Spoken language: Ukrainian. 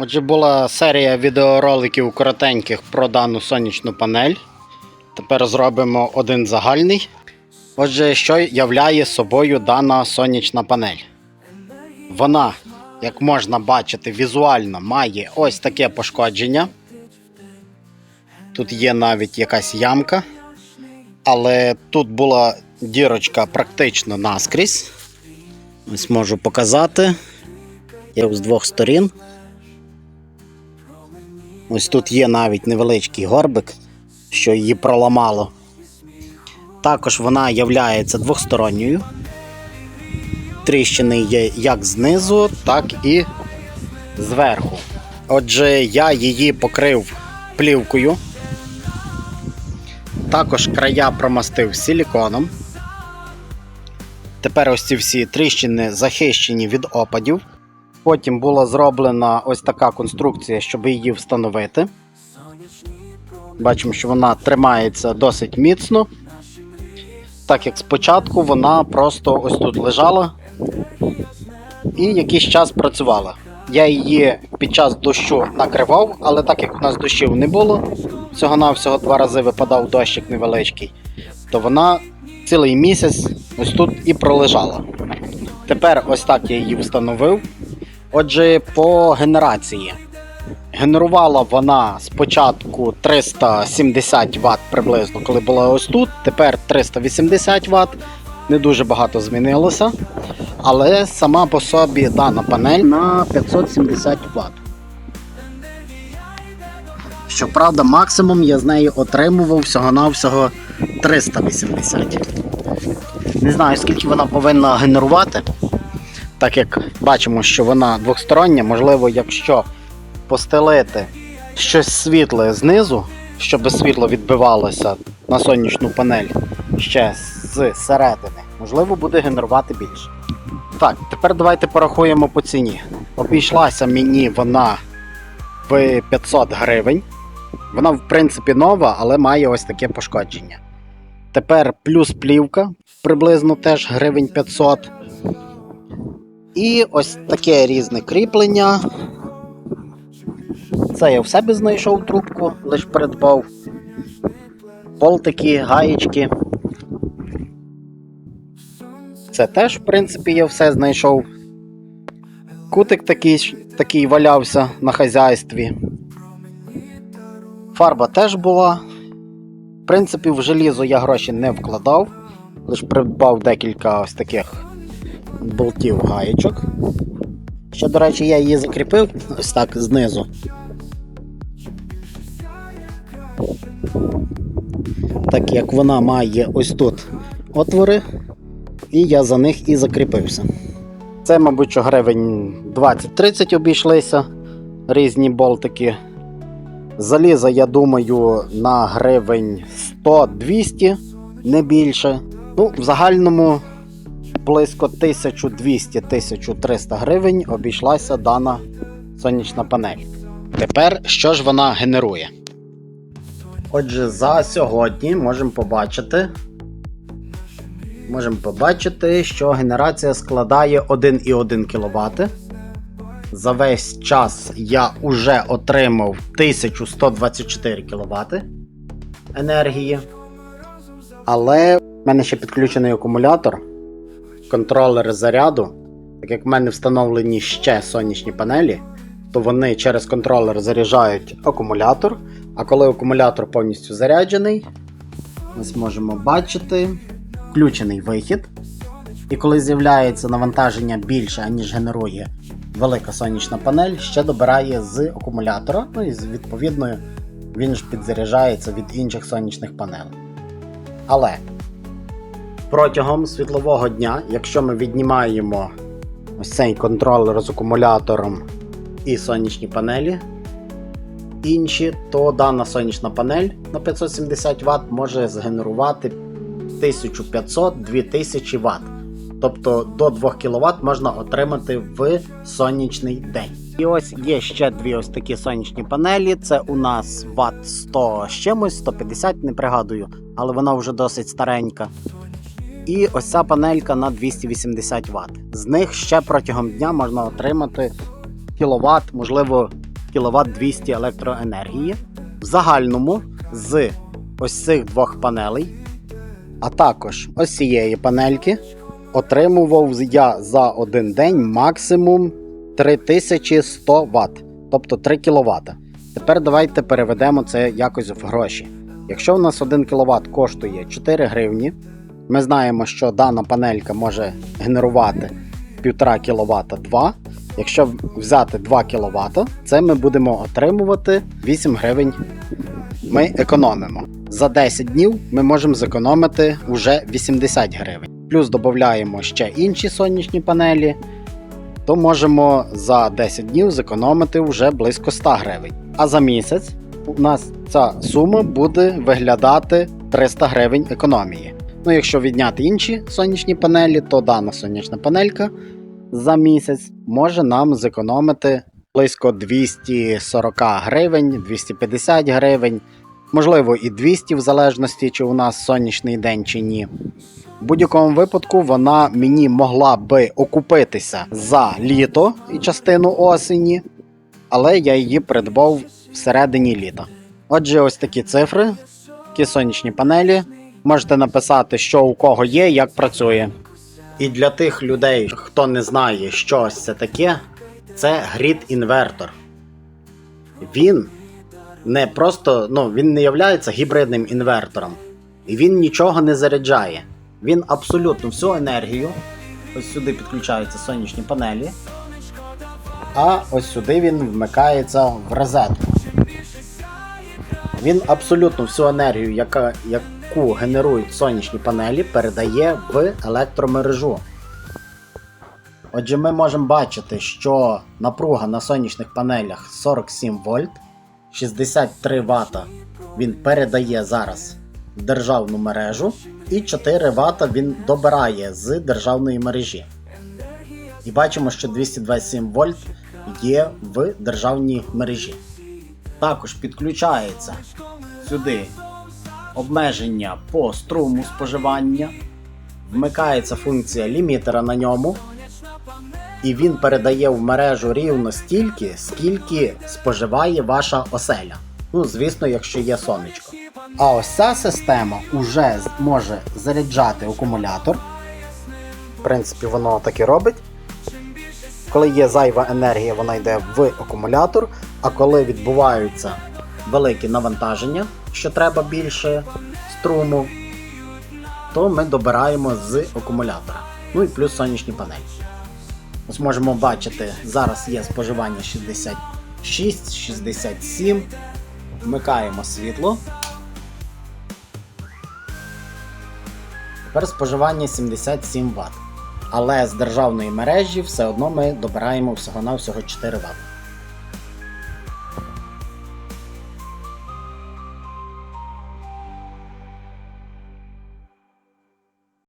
Отже, була серія відеороликів коротеньких про дану сонячну панель. Тепер зробимо один загальний. Отже, що являє собою дана сонячна панель? Вона, як можна бачити, візуально має ось таке пошкодження. Тут є навіть якась ямка, але тут була дірочка практично наскрізь. Ось можу показати. Є з двох сторін. Ось тут є навіть невеличкий горбик, що її проламало. Також вона є двосторонньою. Тріщини є як знизу, так і зверху. Отже, я її покрив плівкою. Також края промастив силіконом. Тепер ось ці всі тріщини захищені від опадів. Потім була зроблена ось така конструкція, щоб її встановити. Бачимо, що вона тримається досить міцно. Так як спочатку вона просто ось тут лежала і якийсь час працювала. Я її під час дощу накривав, але так як у нас дощів не було, всього-навсього два рази випадав дощик невеличкий, то вона цілий місяць ось тут і пролежала. Тепер ось так я її встановив. Отже, по генерації. Генерувала вона спочатку 370 Вт приблизно, коли була ось тут. Тепер 380 Вт. Не дуже багато змінилося. Але сама по собі дана панель на 570 Вт. Щоправда, максимум я з неї отримував всього-навсього 380. Не знаю, скільки вона повинна генерувати. Так як бачимо, що вона двостороння, можливо, якщо постелити щось світле знизу, щоб світло відбивалося на сонячну панель ще з середини, можливо, буде генерувати більше. Так, тепер давайте порахуємо по ціні. Обійшлася мені вона в 500 гривень. Вона, в принципі, нова, але має ось таке пошкодження. Тепер плюс плівка, приблизно теж гривень 500. І ось таке різне кріплення. Це я в себе знайшов трубку, лише придбав. Болтики, гаєчки. Це теж, в принципі, я все знайшов. Кутик такий, такий валявся на хазяйстві. Фарба теж була. В принципі, в желізо я гроші не вкладав, лише придбав декілька ось таких болтів гаєчок. Ще, до речі, я її закріпив ось так знизу. Так як вона має ось тут отвори, і я за них і закріпився. Це, мабуть, що гривень 20-30 обійшлися різні болтики. Заліза, я думаю, на гривень 100-200, не більше. Ну, в загальному близько 1200-1300 гривень обійшлася дана сонячна панель. Тепер що ж вона генерує? Отже, за сьогодні можемо побачити. Можемо побачити, що генерація складає 1,1 кВт. За весь час я вже отримав 1124 кВт енергії. Але в мене ще підключений акумулятор, контролер заряду. Так як в мене встановлені ще сонячні панелі, то вони через контролер заряджають акумулятор. А коли акумулятор повністю заряджений, ми зможемо бачити включений вихід. І коли з'являється навантаження більше, аніж генерує велика сонячна панель, ще добирає з акумулятора, ну і відповідно він ж підзаряджається від інших сонячних панелей. Але протягом світлового дня, якщо ми віднімаємо ось цей контролер з акумулятором і сонячні панелі, інші, то дана сонячна панель на 570 Вт може згенерувати 1500-2000 Вт. Тобто до 2 кВт можна отримати в сонячний день. І ось є ще дві ось такі сонячні панелі. Це у нас Вт 100 з чимось, 150, не пригадую, але вона вже досить старенька. І ось ця панелька на 280 Вт. З них ще протягом дня можна отримати кіловат, можливо, кВт 200 електроенергії. В загальному з ось цих двох панелей, а також ось цієї панельки, отримував я за один день максимум 3100 Вт, тобто 3 кВт. Тепер давайте переведемо це якось в гроші. Якщо у нас 1 кВт коштує 4 гривні, ми знаємо, що дана панелька може генерувати 1,5 кВт 2. Якщо взяти 2 кВт, це ми будемо отримувати 8 гривень. Ми економимо. За 10 днів ми можемо зекономити вже 80 гривень. Плюс додаємо ще інші сонячні панелі, то можемо за 10 днів зекономити вже близько 100 гривень. А за місяць у нас ця сума буде виглядати 300 гривень економії. Ну, якщо відняти інші сонячні панелі, то дана сонячна панелька за місяць може нам зекономити близько 240 гривень, 250 гривень, можливо і 200 в залежності, чи у нас сонячний день чи ні. В будь-якому випадку вона мені могла би окупитися за літо і частину осені, але я її придбав всередині літа. Отже, ось такі цифри, такі сонячні панелі. Можете написати, що у кого є, як працює. І для тих людей, хто не знає, що це таке, це грід інвертор. Він не просто, ну, він не є гібридним інвертором. І він нічого не заряджає. Він абсолютно всю енергію. Ось сюди підключаються сонячні панелі. А ось сюди він вмикається в розетку. Він абсолютно всю енергію, яка, яку генерують сонячні панелі, передає в електромережу. Отже, ми можемо бачити, що напруга на сонячних панелях 47 вольт, 63 Вт він передає зараз в державну мережу, і 4 Вт він добирає з державної мережі. І бачимо, що 227 вольт є в державній мережі. Також підключається сюди обмеження по струму споживання, вмикається функція лімітера на ньому, і він передає в мережу рівно стільки, скільки споживає ваша оселя. Ну, звісно, якщо є сонечко. А ось ця система вже може заряджати акумулятор. В принципі, воно так і робить. Коли є зайва енергія, вона йде в акумулятор, а коли відбуваються великі навантаження, що треба більше струму, то ми добираємо з акумулятора. Ну і плюс сонячні панелі. Ось можемо бачити, зараз є споживання 66-67. Вмикаємо світло. Тепер споживання 77 Вт. Але з державної мережі все одно ми добираємо всього-навсього 4 Вт.